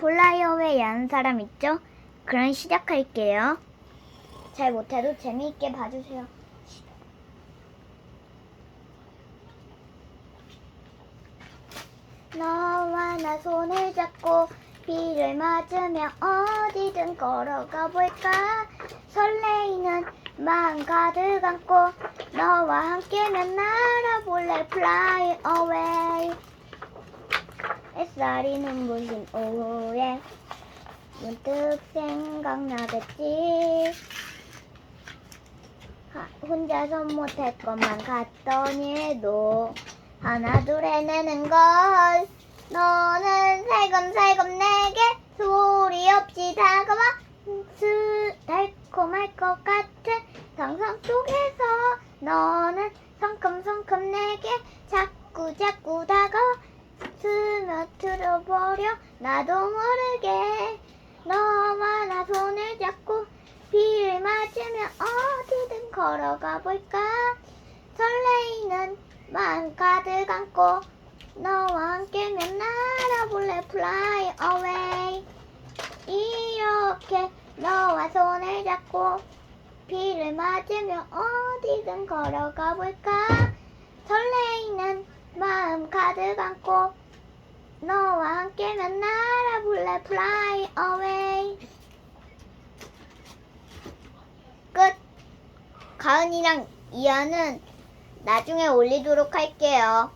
플라이어웨이 아는 사람 있죠? 그럼 시작할게요. 잘 못해도 재미있게 봐주세요. 너와 나 손을 잡고 비를 맞으며 어디든 걸어가 볼까 설레이는 마음 가득 안고 너와 함께면 날아볼래 away 햇살이 눈부신 오후에 문득 생각나겠지? 하- 혼자서 못할 것만 같더니 도 하나 둘 해내는 걸. 너는 살금살금 내게 소리 없이 다가와. 스 달콤할 것 같은 상상 속에서 너는 성큼성큼 내게 자꾸 자꾸 다가와 스며들어 버려. 나도 모르게 너와 나 손을 잡고 비를 맞으며 어디든 걸어가 볼까? 설레이는 마음 가득 안고 너와 함께면 날아볼래? Fly away. 이렇게 너와 손을 잡고 비를 맞으며 어디든 걸어가 볼까? 설레이는 마음 가득 안고 너와 함께면 날아볼래 fly away 끝 가은이랑 이하는 나중에 올리도록 할게요.